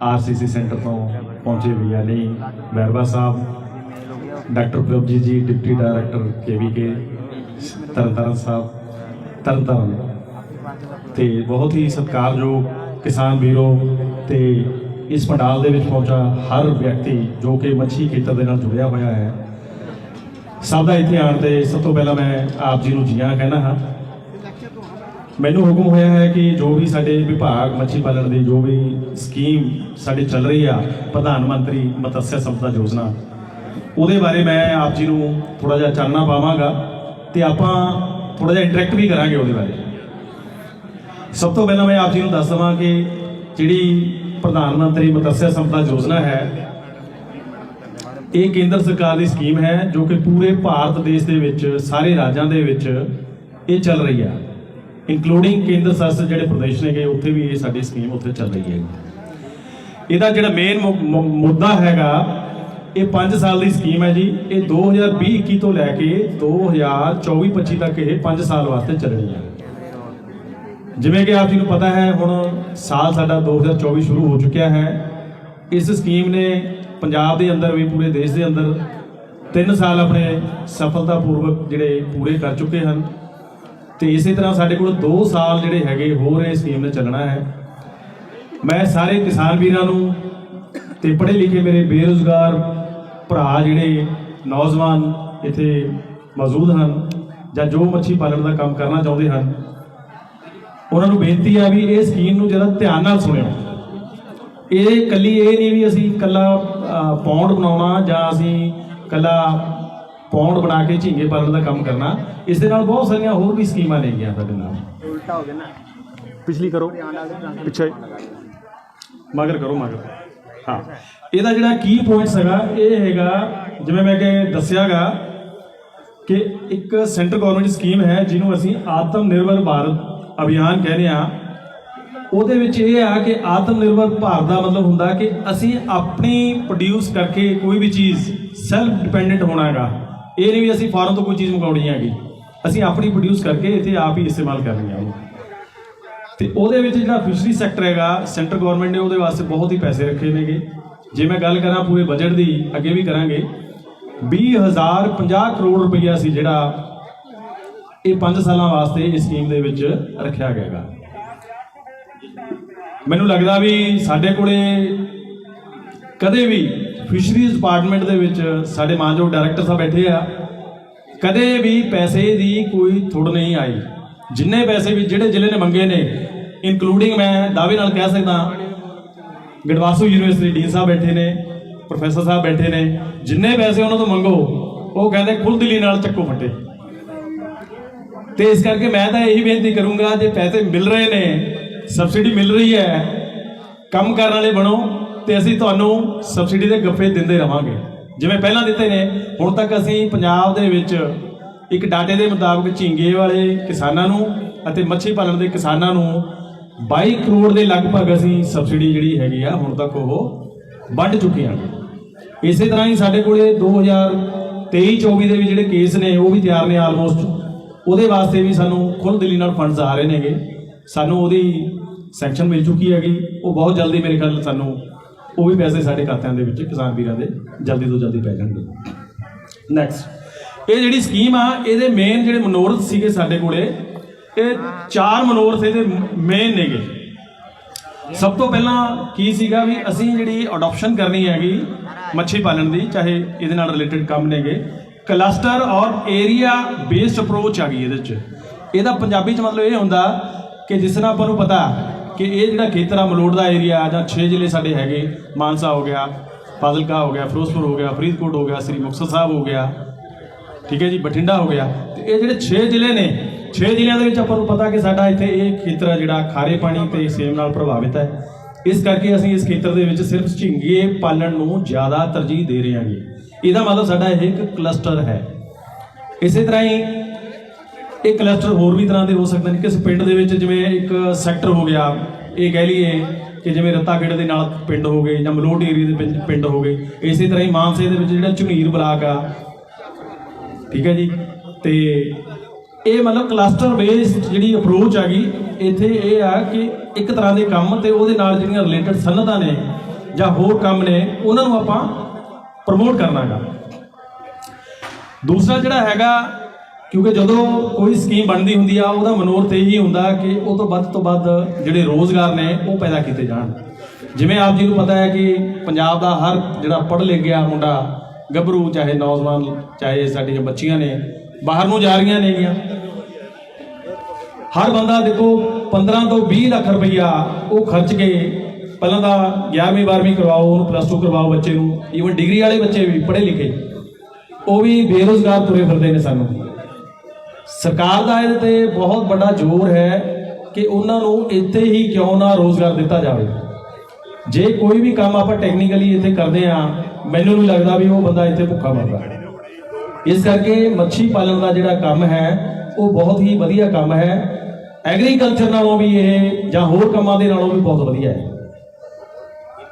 RCC centre ਤੋਂ ਪਹੁੰਚੇ ਵੀ ਵਿਗਿਆਨੀ ਬੈਰਵਾ Sahib, doctor Prabhjeet ji, deputy director KVK Tarn Taran Sahib, Tarn Taran. ਤੇ ਬਹੁਤ ਹੀ ਸਤਿਕਾਰਯੋਗ ਕਿਸਾਨ ਵੀਰੋ ਤੇ ਇਸ ਪੰਡਾਲ ਦੇ ਵਿੱਚ ਪਹੁੰਚਾ ਹਰ ਵਿਅਕਤੀ ਜੋ ਕਿ ਮੱਛੀ ਖੇਤਰ ਦੇ ਨਾਲ ਜੁੜਿਆ ਹੋਇਆ ਹੈ। ਸਭ ਦਾ ਇੱਥੇ ਆਉਣ ਤੇ ਸਭ ਤੋਂ ਪਹਿਲਾਂ ਮੈਂ ਆਪ ਜੀ ਨੂੰ ਜੀਆਂ ਕਹਿਣਾ ਹਾਂ ਮੈਨੂੰ ਹੁਕਮ ਹੋਇਆ ਹੈ ਕਿ ਜੋ ਵੀ ਸਾਡੇ ਵਿਭਾਗ, ਮੱਛੀ ਪਾਲਣ ਦੀ ਜੋ ਵੀ ਸਕੀਮ ਸਾਡੇ ਚੱਲ ਰਹੀ ਆ, ਪ੍ਰਧਾਨ ਮੰਤਰੀ ਮਤਸਯ ਸੰਪਦਾ ਯੋਜਨਾ, ਉਹਦੇ ਬਾਰੇ ਮੈਂ ਆਪ ਜੀ ਨੂੰ ਥੋੜਾ ਜਿਹਾ ਚਾਨਣਾ ਪਾਵਾਂਗਾ ਤੇ ਆਪਾਂ ਥੋੜਾ ਜਿਹਾ ਇੰਟਰੈਕਟ ਵੀ ਕਰਾਂਗੇ ਉਹਦੇ ਬਾਰੇ। ਸਭ ਤੋਂ ਪਹਿਲਾਂ ਮੈਂ ਆਪ ਜੀ ਨੂੰ ਦੱਸ ਦਵਾਂ ਕਿ ਜਿਹੜੀ ਪ੍ਰਧਾਨ ਮੰਤਰੀ ਮਤਸਿਆ ਸੰਪਦਾ ਯੋਜਨਾ ਹੈ, ਇਹ ਕੇਂਦਰ ਸਰਕਾਰ ਦੀ ਸਕੀਮ ਹੈ ਜੋ ਕਿ ਪੂਰੇ ਭਾਰਤ ਦੇਸ਼ ਦੇ ਵਿੱਚ, ਸਾਰੇ ਰਾਜਾਂ ਦੇ ਵਿੱਚ ਇਹ ਚੱਲ ਰਹੀ ਹੈ ਇਨਕਲੂਡਿੰਗ ਕੇਂਦਰ ਸ਼ਾਸਿਤ ਜਿਹੜੇ ਪ੍ਰਦੇਸ਼ ਨੇਗੇ ਉੱਥੇ ਵੀ ਇਹ ਸਾਡੀ ਸਕੀਮ ਉੱਥੇ ਚੱਲ ਰਹੀ ਹੈ ਇਹਦਾ ਜਿਹੜਾ ਮੇਨ ਮੁੱਦਾ ਹੈਗਾ, ਇਹ 5 ਸਾਲ ਦੀ ਸਕੀਮ ਹੈ ਜੀ। ਇਹ 2020-21 ਤੋਂ ਲੈ ਕੇ 2024-25 ਤੱਕ ਇਹ 5 ਸਾਲ ਵਾਸਤੇ ਚੱਲਣੀ ਹੈ। ਜਿਵੇਂ ਕਿ ਆਪ ਜੀ ਨੂੰ ਪਤਾ ਹੈ, ਹੁਣ ਸਾਲ ਸਾਡਾ 2024 ਸ਼ੁਰੂ ਹੋ ਚੁੱਕਿਆ ਹੈ। ਇਸ ਸਕੀਮ ਨੇ ਪੰਜਾਬ ਦੇ ਅੰਦਰ ਵੀ, ਪੂਰੇ ਦੇਸ਼ ਦੇ ਅੰਦਰ 3 ਸਾਲ ਆਪਣੇ ਸਫਲਤਾਪੂਰਵਕ ਜਿਹੜੇ ਪੂਰੇ ਕਰ ਚੁੱਕੇ ਹਨ। ਤੇ ਇਸੇ ਤਰ੍ਹਾਂ ਸਾਡੇ ਕੋਲ 2 ਸਾਲ ਜਿਹੜੇ ਹੈਗੇ ਹੋਰ ਇਹ ਸਕੀਮ ਨੇ ਚੱਲਣਾ ਹੈ। ਮੈਂ ਸਾਰੇ ਕਿਸਾਨ ਵੀਰਾਂ ਨੂੰ ਤੇ ਪੜ੍ਹੇ ਲਿਖੇ ਮੇਰੇ ਬੇਰੁਜ਼ਗਾਰ ਭਰਾ ਜਿਹੜੇ ਨੌਜਵਾਨ ਇੱਥੇ ਮੌਜੂਦ ਹਨ ਜਾਂ ਜੋ ਮੱਛੀ ਪਾਲਣ ਦਾ ਕੰਮ ਕਰਨਾ ਚਾਹੁੰਦੇ ਹਨ, ਉਹਨਾਂ ਨੂੰ ਬੇਨਤੀ ਹੈ ਵੀ ਇਹ ਸਕੀਮ ਨੂੰ ਜਰਾ ਧਿਆਨ ਨਾਲ ਸੁਣਿਓ। ਇਹ ਕੱਲੀ ਇਹ ਨਹੀਂ ਵੀ ਅਸੀਂ ਕੱਲਾ ਪੌਂਡ ਬਣਾਉਣਾ ਜਾਂ ਅਸੀਂ ਕੱਲਾ ਪੌਂਡ ਬਣਾ ਕੇ ਝੀਂਗੇ ਪਾਲਣ ਦਾ ਕੰਮ ਕਰਨਾ ਇਸ ਦੇ ਨਾਲ ਬਹੁਤ ਸਾਰੀਆਂ ਹੋਰ ਵੀ ਸਕੀਮਾਂ ਨੇ ਗਈਆਂ ਸਾਡੇ ਨਾਲ। ਉਲਟਾ ਹੋ ਗਿਆ ਨਾ। ਪਿਛਲੀ ਕਰੋ। ਪਿੱਛੇ। ਮਗਰ ਕਰੋ ਮਗਰ। ਹਾਂ। ਇਹਦਾ ਜਿਹੜਾ ਕੀ ਪੁਆਇੰਟਸ ਹੈਗਾ ਇਹ ਹੈਗਾ ਜਿਵੇਂ ਮੈਂ ਕਿ ਦੱਸਿਆਗਾ ਕਿ ਇੱਕ ਸੈਂਟਰ ਗਵਰਨਮੈਂਟ ਸਕੀਮ ਹੈ ਜਿਹਨੂੰ ਅਸੀਂ ਆਤਮ ਨਿਰਭਰ ਭਾਰਤ ਅਭਿਆਨ ਕਹਿੰਦੇ ਆ ਉਹਦੇ ਵਿੱਚ ਇਹ ਆ ਕਿ ਆਤਮ ਨਿਰਭਰ ਭਾਰਤ ਦਾ ਮਤਲਬ ਹੁੰਦਾ ਕਿ ਅਸੀਂ ਆਪਣੀ ਪ੍ਰੋਡਿਊਸ ਕਰਕੇ ਕੋਈ ਵੀ ਚੀਜ਼ ਸੈਲਫ ਡਿਪੈਂਡੈਂਟ ਹੋਣਾ ਹੈਗਾ ਇਹ ਨਹੀਂ ਵੀ ਅਸੀਂ ਫਾਰਮ ਤੋਂ ਕੋਈ ਚੀਜ਼ ਮੰਗਾਉਣੀ ਹੈਗੀ। ਅਸੀਂ ਆਪਣੀ ਪ੍ਰੋਡਿਊਸ ਕਰਕੇ ਇੱਥੇ ਆਪ ਹੀ ਇਸਤੇਮਾਲ ਕਰਨੀ ਆ ਤੇ ਉਹਦੇ ਵਿੱਚ ਜਿਹੜਾ ਫਿਸ਼ਰੀ ਸੈਕਟਰ ਹੈਗਾ ਸੈਂਟਰ ਗਵਰਨਮੈਂਟ ਨੇ ਉਹਦੇ ਵਾਸਤੇ ਬਹੁਤ ਹੀ ਪੈਸੇ ਰੱਖੇ ਨੇਗੇ। ਜੇ ਮੈਂ ਗੱਲ ਕਰਾਂ ਪੂਰੇ ਬਜਟ ਦੀ, ਅੱਗੇ ਵੀ ਕਰਾਂਗੇ। 20050 ਕਰੋੜ ਰੁਪਈਆ ਸੀ ਜਿਹੜਾ ਇਹ 5 ਸਾਲਾਂ ਵਾਸਤੇ ਇਸ ਸਕੀਮ ਦੇ ਵਿੱਚ ਰੱਖਿਆ ਗਿਆ ਹੈਗਾ। ਮੈਨੂੰ ਲੱਗਦਾ ਵੀ ਸਾਡੇ ਕੋਲੇ ਕਦੇ ਵੀ ਫਿਸ਼ਰੀਜ਼ ਡਿਪਾਰਟਮੈਂਟ ਦੇ ਵਿੱਚ ਸਾਡੇ ਮਾਨਯੋਗ ਡਾਇਰੈਕਟਰ ਸਾਹਿਬ ਬੈਠੇ ਆ। ਕਦੇ ਵੀ ਪੈਸੇ ਦੀ ਕੋਈ ਥੁੜ ਨਹੀਂ ਆਈ। ਜਿੰਨੇ ਪੈਸੇ ਵੀ ਜਿਹੜੇ ਜ਼ਿਲ੍ਹੇ ਨੇ ਮੰਗੇ ਨੇ ਇਨਕਲੂਡਿੰਗ ਮੈਂ ਦਾਅਵੇ ਨਾਲ ਕਹਿ ਸਕਦਾ, ਗੜਵਾਸੂ ਯੂਨੀਵਰਸਿਟੀ ਡੀਨ ਸਾਹਿਬ ਬੈਠੇ ਨੇ, ਪ੍ਰੋਫੈਸਰ ਸਾਹਿਬ ਬੈਠੇ ਨੇ, ਜਿੰਨੇ ਪੈਸੇ ਉਹਨਾਂ ਤੋਂ ਮੰਗੋ, ਉਹ ਕਹਿੰਦੇ ਖੁੱਲ ਦਿਲੀ ਨਾਲ ਚੱਕੋ ਫੱਟੇ। ਤੇ ਇਸ ਕਰਕੇ ਮੈਂ ਤਾਂ ਇਹੀ ਬੇਨਤੀ ਕਰੂੰਗਾ, ਜੇ ਪੈਸੇ ਮਿਲ ਰਹੇ ਨੇ ਸਬਸਿਡੀ ਮਿਲ ਰਹੀ ਹੈ, ਕੰਮ ਕਰਨ ਵਾਲੇ ਬਣੋ ਤੇ ਅਸੀਂ ਤੁਹਾਨੂੰ ਸਬਸਿਡੀ ਦੇ ਗੱਫੇ ਦਿੰਦੇ ਰਵਾਂਗੇ। ਜਿਵੇਂ ਪਹਿਲਾਂ ਦਿੱਤੇ ਨੇ, ਹੁਣ ਤੱਕ ਅਸੀਂ ਪੰਜਾਬ ਦੇ ਵਿੱਚ ਇੱਕ ਡਾਟੇ ਦੇ ਮੁਤਾਬਕ ਝੀਂਗੇ ਵਾਲੇ ਕਿਸਾਨਾਂ ਨੂੰ ਅਤੇ ਮੱਛੀ ਪਾਲਣ ਦੇ ਕਿਸਾਨਾਂ ਨੂੰ 22 ਕਰੋੜ ਦੇ ਲਗਭਗ ਅਸੀਂ ਸਬਸਿਡੀ ਜਿਹੜੀ ਹੈਗੀ ਆ, ਹੁਣ ਤੱਕ ਉਹ ਵੰਡ ਚੁੱਕੇ ਹਾਂ ਇਸੇ ਤਰ੍ਹਾਂ ਹੀ ਸਾਡੇ ਕੋਲੇ 2023-24 ਦੇ ਵੀ ਜਿਹੜੇ ਕੇਸ ਨੇ, ਉਹ ਵੀ ਤਿਆਰ ਨੇ ਆਲਮੋਸਟ ਉਹਦੇ ਵਾਸਤੇ ਵੀ ਸਾਨੂੰ ਖੁੱਲ੍ਹ ਦਿਲੀ ਨਾਲ ਫੰਡਸ ਆ ਰਹੇ ਨੇਗੇ। ਸਾਨੂੰ ਉਹਦੀ ਸੈਂਕਸ਼ਨ ਮਿਲ ਚੁੱਕੀ ਹੈਗੀ। ਉਹ ਬਹੁਤ ਜਲਦੀ ਮੇਰੇ ਖਿਆਲ ਸਾਨੂੰ ਉਹ ਵੀ ਪੈਸੇ ਸਾਡੇ ਖਾਤਿਆਂ ਦੇ ਵਿੱਚ ਕਿਸਾਨ ਵੀਰਾਂ ਦੇ ਜਲਦੀ ਤੋਂ ਜਲਦੀ ਪੈ ਜਾਣਗੇ। ਨੈਕਸਟ ਇਹ ਜਿਹੜੀ ਸਕੀਮ ਆ, ਇਹਦੇ ਮੇਨ ਜਿਹੜੇ ਮਨੋਰਥ ਸੀਗੇ ਸਾਡੇ ਕੋਲੇ, ਇਹ ਚਾਰ ਮਨੋਰਥ ਇਹਦੇ ਮੇਨ ਨੇਗੇ। ਸਭ ਤੋਂ ਪਹਿਲਾਂ ਕੀ ਸੀਗਾ ਵੀ ਅਸੀਂ ਜਿਹੜੀ ਅਡਾਪਸ਼ਨ ਕਰਨੀ ਹੈਗੀ ਮੱਛੀ ਪਾਲਣ ਦੀ, ਚਾਹੇ ਇਹਦੇ ਨਾਲ ਰਿਲੇਟਡ ਕੰਮ ਨੇਗੇ ਕਲਸਟਰ ਔਰ ਏਰੀਆ ਬੇਸਡ ਅਪਰੋਚ ਆ ਗਈ ਇਹਦੇ ਚ। ਇਹਦਾ ਪੰਜਾਬੀ ਚ ਮਤਲਬ ਇਹ ਹੁੰਦਾ ਕਿ ਜਿਸ ਤਰ੍ਹਾਂ ਆਪਾਂ ਨੂੰ ਪਤਾ ਕਿ ਇਹ ਜਿਹੜਾ ਖੇਤਰ ਆ ਮਲੋੜ ਦਾ ਏਰੀਆ ਜਾਂ 6 ਜ਼ਿਲ੍ਹੇ ਸਾਡੇ ਹੈਗੇ, ਮਾਨਸਾ ਹੋ ਗਿਆ, ਫਾਜ਼ਿਲਕਾ ਹੋ ਗਿਆ, ਫਿਰੋਜ਼ਪੁਰ ਹੋ ਗਿਆ, ਫਰੀਦਕੋਟ ਹੋ ਗਿਆ, ਸ੍ਰੀ ਮੁਕਤਸਰ ਸਾਹਿਬ ਹੋ ਗਿਆ, ਠੀਕ ਹੈ ਜੀ, ਬਠਿੰਡਾ ਹੋ ਗਿਆ। ਤੇ ਇਹ ਜਿਹੜੇ 6 ਜ਼ਿਲ੍ਹੇ ਨੇ 6 ਜ਼ਿਲ੍ਹਿਆਂ ਦੇ ਵਿੱਚ ਆਪਾਂ ਨੂੰ ਪਤਾ ਕਿ ਸਾਡਾ ਇੱਥੇ ਇਹ ਖੇਤਰ ਜਿਹੜਾ ਖਾਰੇ ਪਾਣੀ ਤੇ ਸੇਮ ਨਾਲ ਪ੍ਰਭਾਵਿਤ ਹੈ। ਇਸ ਕਰਕੇ ਅਸੀਂ ਇਸ ਖੇਤਰ ਦੇ ਵਿੱਚ ਸਿਰਫ ਝਿੰਗੇ ਪਾਲਣ ਨੂੰ ਜ਼ਿਆਦਾ ਤਰਜੀਹ ਦੇ ਰਹੇ ਹਾਂਗੇ। ਇਹਦਾ ਮਤਲਬ ਸਾਡਾ ਇਹ ਇੱਕ ਕਲਸਟਰ ਹੈ। ਇਸੇ ਤਰ੍ਹਾਂ ਹੀ ਇਹ ਕਲਸਟਰ ਹੋਰ ਵੀ ਤਰ੍ਹਾਂ ਦੇ ਹੋ ਸਕਦੇ ਨੇ। ਕਿਸ ਪਿੰਡ ਦੇ ਵਿੱਚ ਜਿਵੇਂ ਇੱਕ ਸੈਕਟਰ ਹੋ ਗਿਆ, ਇਹ ਕਹਿ ਲਈਏ ਕਿ ਜਿਵੇਂ ਰਤਾਗੜ ਦੇ ਨਾਲ ਪਿੰਡ ਹੋ ਗਏ ਜਾਂ ਮਲੋਟ ਏਰੀਆ ਦੇ ਪਿੰਡ- ਪਿੰਡ ਹੋ ਗਏ। ਇਸੇ ਤਰ੍ਹਾਂ ਹੀ ਮਾਨਸੇ ਦੇ ਵਿੱਚ ਜਿਹੜਾ ਝੁਨੀਰ ਬਲਾਕ ਆ। ਠੀਕ ਹੈ ਜੀ? ਤੇ ਇਹ ਮਤਲਬ ਕਲਸਟਰ ਬੇਸਡ ਜਿਹੜੀ ਅਪਰੋਚ ਆ ਗਈ ਇੱਥੇ ਇਹ ਆ ਕਿ ਇੱਕ ਤਰ੍ਹਾਂ ਦੇ ਕੰਮ ਤੇ ਉਹਦੇ ਨਾਲ ਜਿਹੜੀਆਂ ਰਿਲੇਟਡ ਸਨਅਤਾਂ ਨੇ ਜਾਂ ਹੋਰ ਕੰਮ ਨੇ, ਉਹਨਾਂ ਨੂੰ ਆਪਾਂ ਪ੍ਰਮੋਟ ਕਰਨਾਗਾ। ਦੂਸਰਾ ਜਿਹੜਾ ਹੈਗਾ ਕਿਉਂਕਿ ਜਦੋਂ ਕੋਈ ਸਕੀਮ ਬਣਦੀ ਹੁੰਦੀ ਆ, ਉਹਦਾ ਮਨੋਰਥ ਇਹ ਹੀ ਹੁੰਦਾ ਕਿ ਉਹ ਤੋਂ ਵੱਧ ਤੋਂ ਵੱਧ ਜਿਹੜੇ ਰੋਜ਼ਗਾਰ ਨੇ, ਉਹ ਪੈਦਾ ਕੀਤੇ ਜਾਣ। ਜਿਵੇਂ ਆਪ ਜੀ ਨੂੰ ਪਤਾ ਹੈ ਕਿ ਪੰਜਾਬ ਦਾ ਹਰ ਜਿਹੜਾ ਪੜ੍ਹ ਲਿਖ ਗਿਆ ਮੁੰਡਾ, ਗੱਭਰੂ, ਚਾਹੇ ਨੌਜਵਾਨ, ਚਾਹੇ ਸਾਡੀਆਂ ਬੱਚੀਆਂ ਨੇ, ਬਾਹਰ ਨੂੰ ਜਾ ਰਹੀਆਂ ਨੇਗੀਆਂ। ਹਰ ਬੰਦਾ ਦੇਖੋ 15 ਤੋਂ 20 ਲੱਖ ਰੁਪਈਆ ਉਹ ਖਰਚ ਕੇ ਪਹਿਲਾਂ ਤਾਂ 11ਵੀਂ 12ਵੀਂ ਕਰਵਾਓ, ਉਹਨੂੰ ਪਲੱਸ 2 ਕਰਵਾਓ ਬੱਚੇ ਨੂੰ ਈਵਨ ਡਿਗਰੀ ਵਾਲੇ ਬੱਚੇ ਵੀ ਪੜ੍ਹੇ ਲਿਖੇ। ਉਹ ਵੀ ਬੇਰੋਜ਼ਗਾਰ ਤੁਰੇ ਫਿਰਦੇ ਨੇ ਸਾਨੂੰ। ਸਰਕਾਰ ਦਾ ਇਹਦੇ ਤੇ ਬਹੁਤ ਵੱਡਾ ਜ਼ੋਰ ਹੈ ਕਿ ਉਹਨਾਂ ਨੂੰ ਇੱਥੇ ਹੀ ਕਿਉਂ ਨਾ ਰੋਜ਼ਗਾਰ ਦਿੱਤਾ ਜਾਵੇ। ਜੇ ਕੋਈ ਵੀ ਕੰਮ ਆਪਾਂ ਟੈਕਨੀਕਲੀ ਇੱਥੇ ਕਰਦੇ ਆ ਮੈਨੂੰ ਨਹੀਂ ਲੱਗਦਾ ਵੀ ਉਹ ਬੰਦਾ ਇੱਥੇ ਭੁੱਖਾ ਮਰਦਾ। ਇਸ ਕਰਕੇ ਮੱਛੀ ਪਾਲਣ ਦਾ ਜਿਹੜਾ ਕੰਮ ਹੈ, ਉਹ ਬਹੁਤ ਹੀ ਵਧੀਆ ਕੰਮ ਹੈ। ਐਗਰੀਕਲਚਰ ਨਾਲੋਂ ਵੀ ਇਹ, ਜਾਂ ਹੋਰ ਕੰਮਾਂ ਦੇ ਨਾਲੋਂ ਵੀ ਬਹੁਤ ਵਧੀਆ ਹੈ।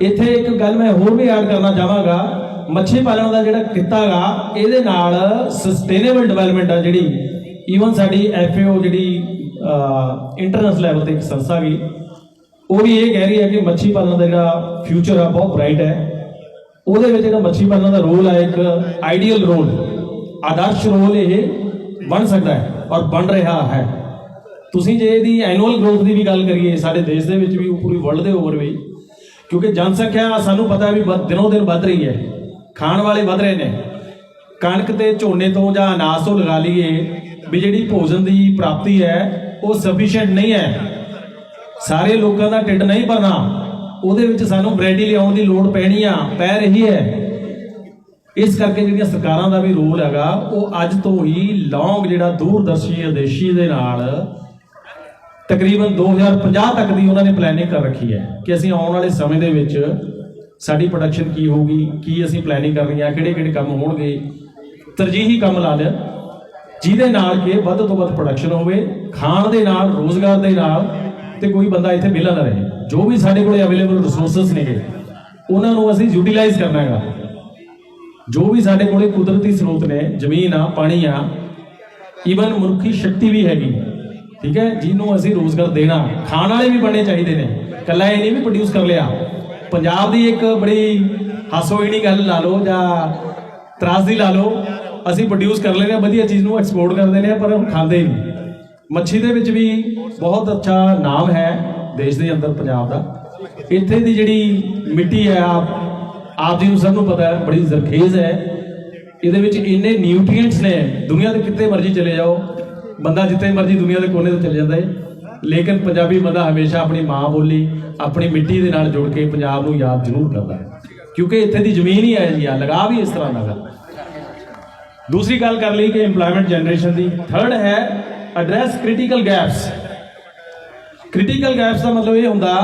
ਇੱਥੇ ਇੱਕ ਗੱਲ ਮੈਂ ਹੋਰ ਵੀ ਐਡ ਕਰਨਾ ਚਾਹਾਂਗਾ। ਮੱਛੀ ਪਾਲਣ ਦਾ ਜਿਹੜਾ ਕਿੱਤਾ ਗਾ, ਇਹਦੇ ਨਾਲ ਸਸਟੇਨੇਬਲ ਡਿਵੈਲਪਮੈਂਟ ਆ ਜਿਹੜੀ। ਈਵਨ ਸਾਡੀ ਐਫਏਓ ਜਿਹੜੀ ਇੰਟਰਨੈਸ਼ਨਲ ਲੈਵਲ ਤੇ ਇੱਕ ਸੰਸਥਾ ਗਈ ਉਹ ਵੀ ਇਹ ਕਹਿ ਰਹੀ ਹੈ ਕਿ ਮੱਛੀ ਪਾਲਣ ਦਾ ਜਿਹੜਾ ਫਿਊਚਰ ਆ, ਬਹੁਤ ਬ੍ਰਾਈਟ ਹੈ। ਉਹਦੇ ਵਿੱਚ ਜਿਹੜਾ ਮੱਛੀ ਪਾਲਣ ਦਾ ਰੋਲ ਹੈ ਇੱਕ ਆਈਡੀਅਲ ਰੋਲ ਆਦਰਸ਼ ਰੋਲ ਇਹ ਬਣ ਸਕਦਾ ਹੈ ਔਰ ਬਣ ਰਿਹਾ ਹੈ। ਤੁਸੀਂ ਜੇ ਇਹਦੀ ਐਨੂਅਲ ਗਰੋਥ ਦੀ ਵੀ ਗੱਲ ਕਰੀਏ, ਸਾਡੇ ਦੇਸ਼ ਦੇ ਵਿੱਚ ਵੀ ਪੂਰੀ ਵਰਲਡ ਦੇ ਓਵਰ ਵੀ, ਕਿਉਂਕਿ ਜਨਸੰਖਿਆ ਸਾਨੂੰ ਪਤਾ ਵੀ ਵੱਧ- ਦਿਨੋਂ ਦਿਨ ਵੱਧ ਰਹੀ ਹੈ। ਖਾਣ ਵਾਲੇ ਵੱਧ ਰਹੇ ਨੇ। ਕਣਕ ਤੇ ਝੋਨੇ ਤੋਂ ਜਾਂ ਅਨਾਜ ਤੋਂ ਲਗਾ ਲਈਏ ਵੀ ਜਿਹੜੀ ਭੋਜਨ ਦੀ ਪ੍ਰਾਪਤੀ ਹੈ, ਉਹ ਸਫੀਸ਼ੀਐਂਟ ਨਹੀਂ ਹੈ। ਸਾਰੇ ਲੋਕਾਂ ਦਾ ਢਿੱਡ ਨਹੀਂ ਭਰਨਾ। ਉਹਦੇ ਵਿੱਚ ਸਾਨੂੰ ਵੈਰਾਈਟੀ ਲਿਆਉਣ ਦੀ ਲੋੜ ਪੈਣੀ ਆ, ਪੈ ਰਹੀ ਹੈ। ਇਸ ਕਰਕੇ ਜਿਹੜੀਆਂ ਸਰਕਾਰਾਂ ਦਾ ਵੀ ਰੋਲ ਹੈਗਾ, ਉਹ ਅੱਜ ਤੋਂ ਹੀ ਲੌਂਗ ਜਿਹੜਾ ਦੂਰਦਰਸ਼ੀ ਉਦੇਸ਼ੀ ਦੇ ਨਾਲ ਤਕਰੀਬਨ 2050 ਤੱਕ ਦੀ ਉਹਨਾਂ ਨੇ ਪਲੈਨਿੰਗ ਕਰ ਰੱਖੀ ਹੈ ਕਿ ਅਸੀਂ ਆਉਣ ਵਾਲੇ ਸਮੇਂ ਦੇ ਵਿੱਚ ਸਾਡੀ ਪ੍ਰੋਡਕਸ਼ਨ ਕੀ ਹੋਊਗੀ, ਕੀ ਅਸੀਂ ਪਲੈਨਿੰਗ ਕਰ ਰਹੇ ਹਾਂ ਕਿਹੜੇ ਕਿਹੜੇ ਕੰਮ ਹੋਣਗੇ। ਤਰਜੀਹੀ ਕੰਮ ਲਾ ਲਿਆ। ਜਿਹਦੇ ਨਾਲ ਕਿ ਵੱਧ ਤੋਂ ਵੱਧ ਪ੍ਰੋਡਕਸ਼ਨ ਹੋਵੇ, ਖਾਣ ਦੇ ਨਾਲ, ਰੋਜ਼ਗਾਰ ਦੇ ਨਾਲ ਤੇ ਕੋਈ ਬੰਦਾ ਇੱਥੇ ਵਿਹਲਾ ਨਾ ਰਹੇ। ਜੋ ਵੀ ਸਾਡੇ ਕੋਲੇ ਅਵੇਲੇਬਲ ਰਿਸੋਰਸਸ ਨੇਗੇ, ਉਹਨਾਂ ਨੂੰ ਅਸੀਂ ਯੂਟਿਲਾਈਜ਼ ਕਰਨਾ ਹੈਗਾ। ਜੋ ਵੀ ਸਾਡੇ ਕੋਲੇ ਕੁਦਰਤੀ ਸਰੋਤ ਨੇ, ਜ਼ਮੀਨ ਆ, ਪਾਣੀ ਆ ਈਵਨ ਮਨੁੱਖੀ ਸ਼ਕਤੀ ਵੀ ਹੈਗੀ, ਠੀਕ ਹੈ, ਜਿਹਨੂੰ ਅਸੀਂ ਰੋਜ਼ਗਾਰ ਦੇਣਾ, ਖਾਣ ਵਾਲੇ ਵੀ ਬਣਨੇ ਚਾਹੀਦੇ ਨੇ। ਕੱਲਾ ਇਹ ਨਹੀਂ ਵੀ ਪ੍ਰੋਡਿਊਸ ਕਰ ਲਿਆ। ਪੰਜਾਬ ਦੀ ਇੱਕ ਬੜੀ ਹਾਸੋਹੀਣੀ ਗੱਲ ਲਾ ਲਓ ਜਾਂ ਤਰਾਸਦੀ ਲਾ ਲਓ ਅਸੀਂ ਪ੍ਰੋਡਿਊਸ ਕਰ ਲੈਂਦੇ ਹਾਂ, ਵਧੀਆ ਚੀਜ਼ ਨੂੰ ਐਕਸਪੋਰਟ ਕਰ ਦਿੰਦੇ ਹਾਂ, ਪਰ ਉਹ ਖਾਂਦੇ ਨਹੀਂ। ਮੱਛੀ ਦੇ ਵਿੱਚ ਵੀ ਬਹੁਤ ਅੱਛਾ ਨਾਮ ਹੈ ਦੇਸ਼ ਦੇ ਅੰਦਰ, ਪੰਜਾਬ ਦਾ। ਇੱਥੇ ਦੀ ਜਿਹੜੀ ਮਿੱਟੀ ਹੈ, ਆਪ ਆਪ ਜੀ ਨੂੰ ਸਭ ਨੂੰ ਪਤਾ ਹੈ, ਬੜੀ ਜ਼ਰਖੇਜ਼ ਹੈ। ਇਹਦੇ ਵਿੱਚ ਇੰਨੇ ਨਿਊਟ੍ਰੀਐਂਟਸ ਨੇ, ਦੁਨੀਆ ਦੇ ਕਿਤੇ ਮਰਜ਼ੀ ਚਲੇ ਜਾਓ। ਬੰਦਾ ਜਿੱਥੇ ਮਰਜ਼ੀ ਦੁਨੀਆ ਦੇ ਕੋਨੇ ਤੇ ਚਲੇ ਜਾਂਦਾ ਹੈ ਲੇਕਿਨ ਪੰਜਾਬੀ ਬੰਦਾ ਹਮੇਸ਼ਾ ਆਪਣੀ ਮਾਂ ਬੋਲੀ, ਆਪਣੀ ਮਿੱਟੀ ਦੇ ਨਾਲ ਜੁੜ ਕੇ ਪੰਜਾਬ ਨੂੰ ਯਾਦ ਜ਼ਰੂਰ ਕਰਦਾ ਹੈ। ਕਿਉਂਕਿ ਇੱਥੇ ਦੀ ਜ਼ਮੀਨ ਹੀ ਹੈ ਜੀ ਆ, ਲਗਾਵ ਵੀ ਇਸ ਤਰ੍ਹਾਂ ਦਾ ਹੈ। ਦੂਸਰੀ ਗੱਲ ਕਰ ਲਈ ਕਿ EMPLOYMENT ਜਨਰੇਸ਼ਨ ਦੀ ਥਰਡ ਹੈ address critical gaps critical gaps ਦਾ ਮਤਲਬ ਇਹ ਹੁੰਦਾ,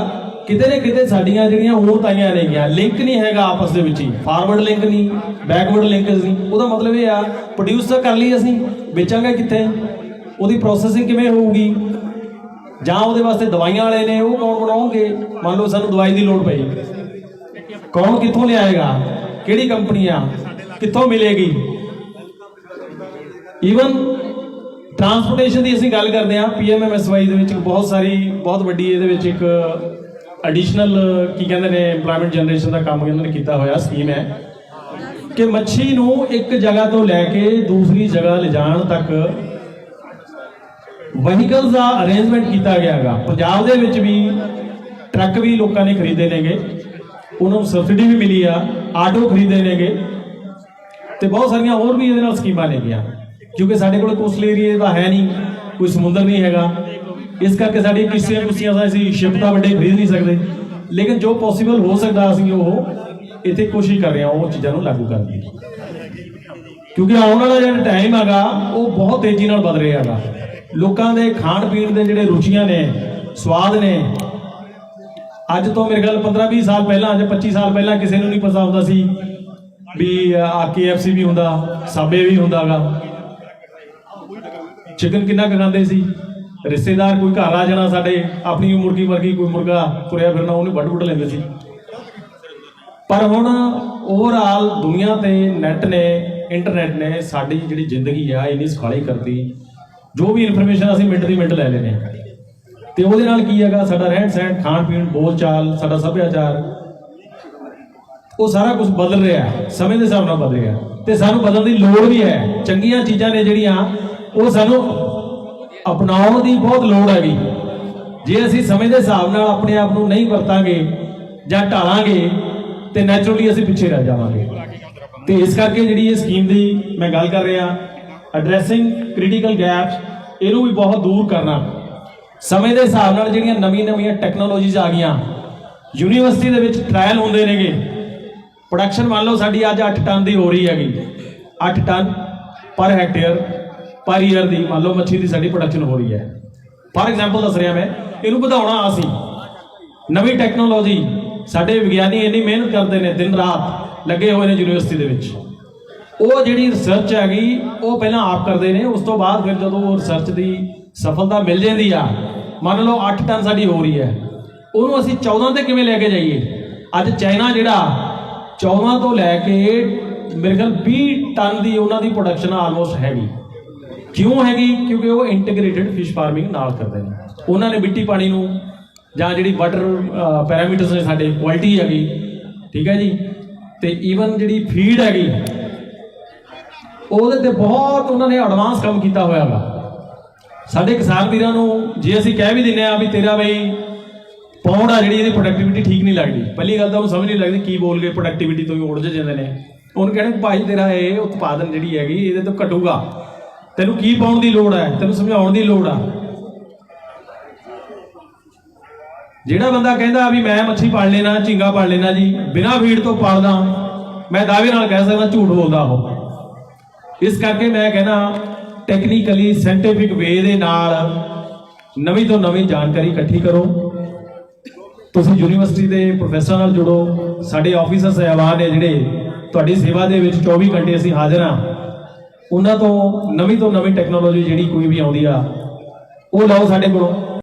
ਕਿਤੇ ਨਾ ਕਿਤੇ ਸਾਡੀਆਂ ਜਿਹੜੀਆਂ ਹੋਰ ਤਾਈਆਂ ਨੇਗੀਆਂ ਲਿੰਕ ਨਹੀਂ ਹੈਗਾ ਆਪਸ ਦੇ ਵਿੱਚ ਹੀ। ਫਾਰਵਰਡ ਲਿੰਕ ਨਹੀਂ ਬੈਕਵਰਡ ਲਿੰਕਸ ਨਹੀਂ, ਉਹਦਾ ਮਤਲਬ ਇਹ ਆ ਪ੍ਰੋਡਿਊਸ ਤਾਂ ਕਰ ਲਈ ਅਸੀਂ, ਵੇਚਾਂਗੇ ਕਿੱਥੇ? ਉਹਦੀ ਪ੍ਰੋਸੈਸਿੰਗ ਕਿਵੇਂ ਹੋਊਗੀ? ਜਾਂ ਉਹਦੇ ਵਾਸਤੇ ਦਵਾਈਆਂ ਵਾਲੇ ਨੇ, ਉਹ ਕੌਣ ਬਣਾਉਣਗੇ? ਮੰਨ ਲਓ ਸਾਨੂੰ ਦਵਾਈ ਦੀ ਲੋੜ ਪਈ। ਕੌਣ ਕਿੱਥੋਂ ਲਿਆਏਗਾ? ਕਿਹੜੀ ਕੰਪਨੀ ਆ? ਕਿੱਥੋਂ ਮਿਲੇਗੀ? ਈਵਨ ਟਰਾਂਸਪੋਰਟੇਸ਼ਨ ਦੀ ਅਸੀਂ ਗੱਲ ਕਰਦੇ ਹਾਂ ਪੀਐਮਐਮਐਸਵਾਈ ਦੇ ਵਿੱਚ ਬਹੁਤ ਸਾਰੀ, ਬਹੁਤ ਵੱਡੀ ਇਹਦੇ ਵਿੱਚ ਇੱਕ ਐਡੀਸ਼ਨਲ ਕੀ ਕਹਿੰਦੇ ਨੇ, EMPLOYMENT ਜਨਰੇਸ਼ਨ ਦਾ ਕੰਮ ਇਹਨਾਂ ਨੇ ਕੀਤਾ ਹੋਇਆ ਸਕੀਮ ਹੈ। ਕਿ ਮੱਛੀ ਨੂੰ ਇੱਕ ਜਗ੍ਹਾ ਤੋਂ ਲੈ ਕੇ ਦੂਸਰੀ ਜਗ੍ਹਾ ਲਿਜਾਣ ਤੱਕ ਵਹੀਕਲਸ ਦਾ ਅਰੇਂਜਮੈਂਟ ਕੀਤਾ ਗਿਆ ਹੈਗਾ। ਪੰਜਾਬ ਦੇ ਵਿੱਚ ਵੀ ਟਰੱਕ ਵੀ ਲੋਕਾਂ ਨੇ ਖਰੀਦੇ ਨੇਗੇ। ਉਹਨਾਂ ਨੂੰ ਸਬਸਿਡੀ ਵੀ ਮਿਲੀ ਆ, ਆਟੋ ਖਰੀਦੇ ਨੇਗੇ। ਤੇ ਬਹੁਤ ਸਾਰੀਆਂ ਹੋਰ ਵੀ ਇਹਦੇ ਨਾਲ ਸਕੀਮਾਂ ਨੇਗੀਆਂ। ਕਿਉਂਕਿ ਸਾਡੇ ਕੋਲ ਕੋਸਟਲ ਏਰੀਆ ਦਾ ਹੈ ਨਹੀਂ, ਕੋਈ ਸਮੁੰਦਰ ਨਹੀਂ ਹੈਗਾ। ਇਸ ਕਰਕੇ ਸਾਡੀ ਕਿਸੇ ਕੁਸ਼ਤੀਆਂ ਦਾ ਅਸੀਂ ਸ਼ਿਪ ਤਾਂ ਵੱਡੇ ਖਰੀਦ ਨਹੀਂ ਸਕਦੇ। ਲੇਕਿਨ ਜੋ ਪੋਸੀਬਲ ਹੋ ਸਕਦਾ ਅਸੀਂ ਉਹ ਇੱਥੇ ਕੋਸ਼ਿਸ਼ ਕਰ ਰਹੇ ਹਾਂ ਉਹ ਚੀਜ਼ਾਂ ਨੂੰ ਲਾਗੂ ਕਰਨ ਦੀ। ਕਿਉਂਕਿ ਆਉਣ ਵਾਲਾ ਜਿਹੜਾ ਟਾਈਮ ਹੈਗਾ, ਉਹ ਬਹੁਤ ਤੇਜ਼ੀ ਨਾਲ ਬਦਲ ਰਿਹਾ ਹੈਗਾ। ਲੋਕਾਂ ਦੇ ਖਾਣ ਪੀਣ ਦੇ ਜਿਹੜੇ ਰੁਚੀਆਂ ਨੇ, ਸਵਾਦ ਨੇ, ਅੱਜ ਤੋਂ ਮੇਰੇ ਗੱਲ 15 20 ਸਾਲ ਪਹਿਲਾਂ ਜਾਂ 25 ਸਾਲ ਪਹਿਲਾਂ ਕਿਸੇ ਨੂੰ ਨਹੀਂ ਪਤਾ ਹੁੰਦਾ ਸੀ ਵੀ ਆ KFC ਵੀ ਹੁੰਦਾ ਸਾਬੇ ਵੀ ਹੁੰਦਾਗਾ। ਚਿਕਨ ਕਿੰਨਾ ਕੁ ਖਾਂਦੇ ਸੀ? ਰਿਸ਼ਤੇਦਾਰ ਕੋਈ ਘਰ ਆ ਜਾਣਾ ਸਾਡੇ, ਆਪਣੀ ਮੁਰਗੀ ਵਰਗੀ, ਕੋਈ ਮੁਰਗਾ ਤੁਰਿਆ ਫਿਰਨਾ, ਉਹਨੂੰ ਵੱਢ ਵੱਢ ਲੈਂਦੇ ਸੀ। ਪਰ ਹੁਣ ਓਵਰਆਲ ਦੁਨੀਆ ਤੇ ਨੈਟ ਨੇ ਇੰਟਰਨੈਟ ਨੇ ਸਾਡੀ ਜਿਹੜੀ ਜ਼ਿੰਦਗੀ ਆ, ਇੰਨੀ ਸੁਖਾਲੀ ਕਰਤੀ। ਜੋ ਵੀ ਇਨਫੋਰਮੇਸ਼ਨ ਅਸੀਂ ਮਿੰਟ ਦੀ ਮਿੰਟ ਲੈ ਲੈਨੇ ਆ ਤੇ ਉਹਦੇ ਨਾਲ ਕੀ ਹੈਗਾ? ਸਾਡਾ ਰਹਿਣ ਸਹਿਣ, ਖਾਣ ਪੀਣ ਬੋਲ ਚਾਲ ਸਾਡਾ ਸੱਭਿਆਚਾਰ, ਉਹ ਸਾਰਾ ਕੁਝ ਬਦਲ ਰਿਹਾ ਸਮੇਂ ਦੇ ਹਿਸਾਬ ਨਾਲ ਬਦਲ ਰਿਹਾ ਹੈ। ਤੇ ਸਾਨੂੰ ਬਦਲਣ ਦੀ ਲੋੜ ਵੀ ਹੈ। ਚੰਗੀਆਂ ਚੀਜ਼ਾਂ ਨੇ ਜਿਹੜੀਆਂ ਉਹ ਸਾਨੂੰ ਅਪਣਾਉਣ ਦੀ ਬਹੁਤ ਲੋੜ ਹੈਗੀ। ਜੇ ਅਸੀਂ ਸਮੇਂ ਦੇ ਹਿਸਾਬ ਨਾਲ ਆਪਣੇ ਆਪ ਨੂੰ ਨਹੀਂ ਵਰਤਾਂਗੇ ਜਾਂ ਢਾਲਾਂਗੇ, ਤੇ ਨੈਚੁਰਲੀ ਅਸੀਂ ਪਿੱਛੇ ਰਹਿ ਜਾਵਾਂਗੇ। ਤੇ ਇਸ ਕਰਕੇ ਜਿਹੜੀ ਇਹ ਸਕੀਮ ਦੀ ਮੈਂ ਗੱਲ ਕਰ ਰਿਹਾ ਐਡਰੈਸਿੰਗ ਕ੍ਰਿਟੀਕਲ ਗੈਪਸ ਇਹਨੂੰ ਵੀ ਬਹੁਤ ਦੂਰ ਕਰਨਾ। ਸਮੇਂ ਦੇ ਹਿਸਾਬ ਨਾਲ ਜਿਹੜੀਆਂ ਨਵੀਆਂ-ਨਵੀਆਂ ਟੈਕਨੋਲੋਜੀਜ਼ ਆ ਗਈਆਂ ਯੂਨੀਵਰਸਿਟੀ ਦੇ ਵਿੱਚ ਟ੍ਰਾਇਲ ਹੁੰਦੇ ਨੇਗੇ। ਪ੍ਰੋਡਕਸ਼ਨ ਮੰਨ ਲਓ ਸਾਡੀ ਅੱਜ 8 ਟਨ ਦੀ ਹੋ ਰਹੀ ਹੈਗੀ। 8 ਟਨ ਪਰ ਹੈਕਟੇਅਰ ਪਰ ਈਅਰ ਦੀ ਮੰਨ ਲਓ ਮੱਛੀ ਦੀ ਸਾਡੀ ਪ੍ਰੋਡਕਸ਼ਨ ਹੋ ਰਹੀ ਹੈ। ਫਾਰ ਐਗਜ਼ਾਮਪਲ ਦੱਸ ਰਿਹਾ ਮੈਂ, ਇਹਨੂੰ ਵਧਾਉਣਾ ਅਸੀਂ। ਨਵੀਂ ਟੈਕਨੋਲੋਜੀ ਸਾਡੇ ਵਿਗਿਆਨੀ ਇੰਨੀ ਮਿਹਨਤ ਕਰਦੇ ਨੇ ਦਿਨ ਰਾਤ, ਲੱਗੇ ਹੋਏ ਨੇ ਯੂਨੀਵਰਸਿਟੀ ਦੇ ਵਿੱਚ। ਉਹ ਜਿਹੜੀ ਰਿਸਰਚ ਹੈਗੀ, ਉਹ ਪਹਿਲਾਂ ਆਪ ਕਰਦੇ ਨੇ, ਉਸ ਤੋਂ ਬਾਅਦ ਫਿਰ ਜਦੋਂ ਉਹ ਰਿਸਰਚ ਦੀ ਸਫਲਤਾ ਮਿਲ ਜਾਂਦੀ ਆ, ਮੰਨ ਲਓ 8 ਟਨ ਸਾਡੀ ਹੋ ਰਹੀ ਹੈ। ਉਹਨੂੰ ਅਸੀਂ 14 ਤੇ ਕਿਵੇਂ ਲੈ ਕੇ ਜਾਈਏ? ਅੱਜ ਚਾਈਨਾ ਜਿਹੜਾ 14 ਤੋਂ ਲੈ ਕੇ ਮੇਰੇ ਖਿਆਲ 20 ਟਨ ਦੀ ਉਹਨਾਂ ਦੀ ਪ੍ਰੋਡਕਸ਼ਨ ਆਲਮੋਸਟ ਹੈਗੀ। ਕਿਉਂ ਹੈਗੀ? ਕਿਉਂਕਿ ਉਹ ਇੰਟੀਗ੍ਰੇਟਿਡ ਫਿਸ਼ ਫਾਰਮਿੰਗ ਨਾਲ ਕਰਦੇ ਨੇ। ਉਹਨਾਂ ਨੇ ਮਿੱਟੀ ਪਾਣੀ ਨੂੰ ਜਾਂ ਜਿਹੜੀ ਵਾਟਰ ਪੈਰਾਮੀਟਰਸ ਨੇ ਸਾਡੇ ਕੁਆਲਿਟੀ ਹੈਗੀ, ਠੀਕ ਹੈ ਜੀ? ਤੇ ਈਵਨ ਜਿਹੜੀ ਫੀਡ ਹੈਗੀ, ਉਹਦੇ ਤੇ ਬਹੁਤ ਉਹਨਾਂ ਨੇ ਐਡਵਾਂਸ ਕੰਮ ਕੀਤਾ ਹੋਇਆ ਵਾ। ਸਾਡੇ ਕਿਸਾਨ ਵੀਰਾਂ ਨੂੰ ਜੇ ਅਸੀਂ ਕਹਿ ਵੀ ਦਿੰਨੇ ਆ ਵੀ ਤੇਰਾ ਬਈ ਪੌਂਡ ਆ ਜਿਹੜੀ ਇਹਦੀ ਪ੍ਰੋਡਕਟਿਵਿਟੀ ਠੀਕ ਨਹੀਂ ਲੱਗਦੀ। ਪਹਿਲੀ ਗੱਲ ਤਾਂ ਉਹਨੂੰ ਸਮਝ ਨਹੀਂ ਲੱਗਦੀ ਕੀ ਬੋਲ ਗਏ ਪ੍ਰੋਡਕਟਿਵਿਟੀ ਤੋਂ ਹੀ ਉੜ ਜਾਂਦੇ ਨੇ। ਉਹਨੂੰ ਕਹਿੰਦੇ ਭਾਈ ਤੇਰਾ ਇਹ ਉਤਪਾਦਨ ਜਿਹੜੀ ਹੈਗੀ, ਇਹਦੇ ਤੋਂ ਘਟੂਗਾ। ਤੈਨੂੰ ਕੀ ਪਾਉਣ ਦੀ ਲੋੜ ਹੈ? ਤੈਨੂੰ ਸਮਝਾਉਣ ਦੀ ਲੋੜ ਆ। ਜਿਹੜਾ ਬੰਦਾ ਕਹਿੰਦਾ ਵੀ ਮੈਂ ਮੱਛੀ ਪਾਲ ਲੈਣਾ, ਝੀਂਗਾ ਪਾਲ ਲੈਣਾ ਜੀ, ਬਿਨਾਂ ਫੀਡ ਤੋਂ ਪਾਲਦਾ, ਮੈਂ ਦਾਅਵੇ ਨਾਲ ਕਹਿ ਸਕਦਾ ਝੂਠ ਬੋਲਦਾ ਉਹ। ਇਸ ਕਰਕੇ ਮੈਂ ਕਹਿੰਦਾ ਟੈਕਨੀਕਲੀ ਸਾਇੰਟੀਫਿਕ ਵੇ ਦੇ ਨਾਲ ਨਵੀਂ ਤੋਂ ਨਵੀਂ ਜਾਣਕਾਰੀ ਇਕੱਠੀ ਕਰੋ। ਤੁਸੀਂ ਯੂਨੀਵਰਸਿਟੀ ਦੇ ਪ੍ਰੋਫੈਸਰ ਨਾਲ ਜੁੜੋ। ਸਾਡੇ ਆਫੀਸਰ ਸਹਿਬਾਨ ਨੇ ਜਿਹੜੇ ਤੁਹਾਡੀ ਸੇਵਾ ਦੇ ਵਿੱਚ 24 ਘੰਟੇ ਅਸੀਂ ਹਾਜ਼ਰ ਹਾਂ। ਉਹਨਾਂ ਤੋਂ ਨਵੀਂ ਤੋਂ ਨਵੀਂ ਟੈਕਨੋਲੋਜੀ ਜਿਹੜੀ ਕੋਈ ਵੀ ਆਉਂਦੀ ਆ, ਉਹ ਲਓ ਸਾਡੇ ਕੋਲੋਂ।